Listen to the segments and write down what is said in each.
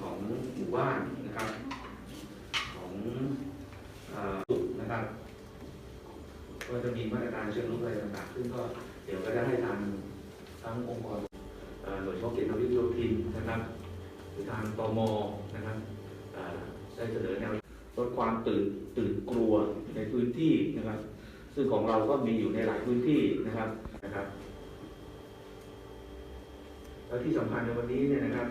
ของหมู่บ้านนะครับของเอ่อนะครับ ก็จะมีมาตรการเชิงรุกอะไรต่างๆ ซึ่งก็เดี๋ยวก็จะให้ทางทั้งองค์กรหน่วยเฉพาะกิจทางวิทยุโยธินนะครับหรือทางตมนะครับได้เสนอแนวลดความตื่นตื่นกลัวในพื้นที่นะครับ ซึ่งของเราก็มีอยู่ในหลายพื้นที่นะครับนะครับ แล้วที่สำคัญในวันนี้เนี่ยนะครับ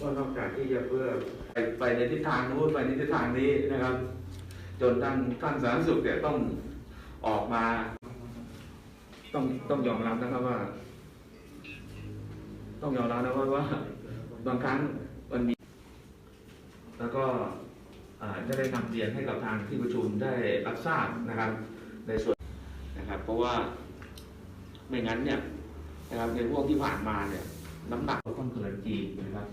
ก็นอกจากที่จะเพื่อไปไปในทิศทางนู้นไปในทิศทางนี้นะครับ จนท่านท่านสาธารณสุขเนี่ยต้องออกมา ต้องต้องยอมรับนะครับว่า ต้องยอมรับนะว่าว่าบางครั้งมันมี แล้วก็จะได้นำเรียนให้กับทางที่ประชุมได้รับทราบนะครับ ในส่วนนะครับ เพราะว่าไม่งั้นเนี่ยนะครับในพวกที่ผ่านมาเนี่ยน้ำหนักค่อนข้างจริงนะครับ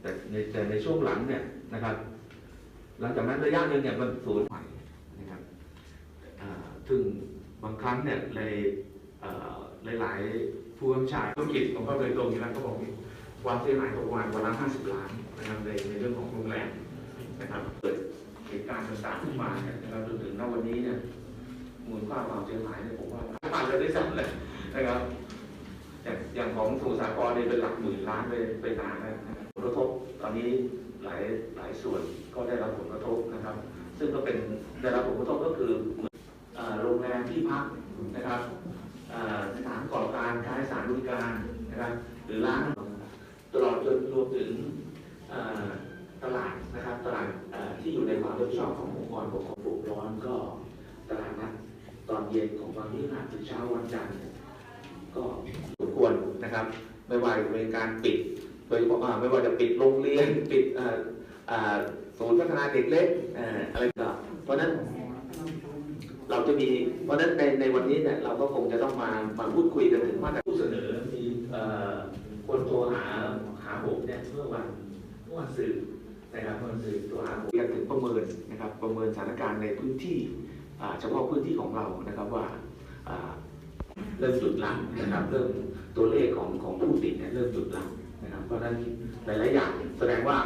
แต่ในแต่ในช่วงหลังเนี่ยนะครับ หลังจากนั้นระยะหนึ่งเนี่ยมันสูญใหม่นะครับอ่าซึ่งบางครั้งเนี่ยในเอ่อหลายๆผู้กำชาธุรกิจของเขาโดยตรงอยู่แล้วเขาบอกมีความเสียหายประมาณวันละ50 ล้านนะครับในในเรื่องของโรงแรมนะครับเกิดเหตุการณ์ต่างๆขึ้นมาเนี่ยนะครับจนถึงณวันนี้เนี่ยมูลค่าความเสียหายเนี่ยผมว่าผ่านเลยได้ซ้ำเลยนะครับอย่างอย่างของสมุทรสาครเนี่ยเป็นหลักหมื่นล้านไปไปนานแล้วนะครับ กระทบตอนนี้หลายหลายส่วนก็ได้รับผลกระทบนะครับ ซึ่งก็เป็นได้รับผลกระทบก็คือเหมือนโรงแรมที่พักนะครับสถานประกอบการค้าสถานบริการนะครับหรือร้านตลอดจนรวมถึงตลาดนะครับตลาดที่อยู่ในความรับผิดชอบขององค์กรปกครองปลูกร้อนก็ตลาดนัดตอนเย็นของวันพฤหัสถึงเช้าวันจันทร์ก็ควรนะครับ ไม่ว่าจะเป็นการปิด โดยเฉพาะอ่าไม่ว่าจะปิดโรงเรียนปิดเอ่ออ่าศูนย์พัฒนาเด็กเล็กเอ่ออะไรก็เพราะฉะนั้นเราจะมี เพราะฉะนั้นในในวันนี้เนี่ยเราก็คงจะต้องมามาพูดคุยกันถึงมาตรการผู้เสนอมีเอ่อคนโทรหาหาผมเนี่ยเมื่อวันเมื่อวันสื่อนะครับเมื่อวันสื่อโทรหาผมกันถึงประเมินนะครับประเมินสถานการณ์ในพื้นที่อ่าเฉพาะพื้นที่ของเรานะครับว่าอ่าเริ่มจุดลังนะครับเริ่มตัวเลขของของผู้ติดเนี่ยเริ่มจุดลังนะครับ เพราะฉะนั้นหลายๆอย่างแสดงว่า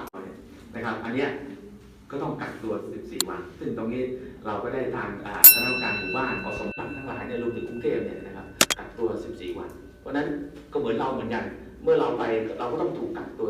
นะครับ อันเนี้ยก็ต้องกักตัว 14 วัน ซึ่งตรงนี้เราก็ได้ทางอ่าคณะกรรมการหมู่บ้านขอสมบัติทั้งหลายเนี่ยรวมถึงกรุงเทพเนี่ยนะครับกักตัว 14 วัน เพราะฉะนั้นก็เหมือนเราเหมือนกัน เมื่อเราไปเราก็ต้องถูกกักตัว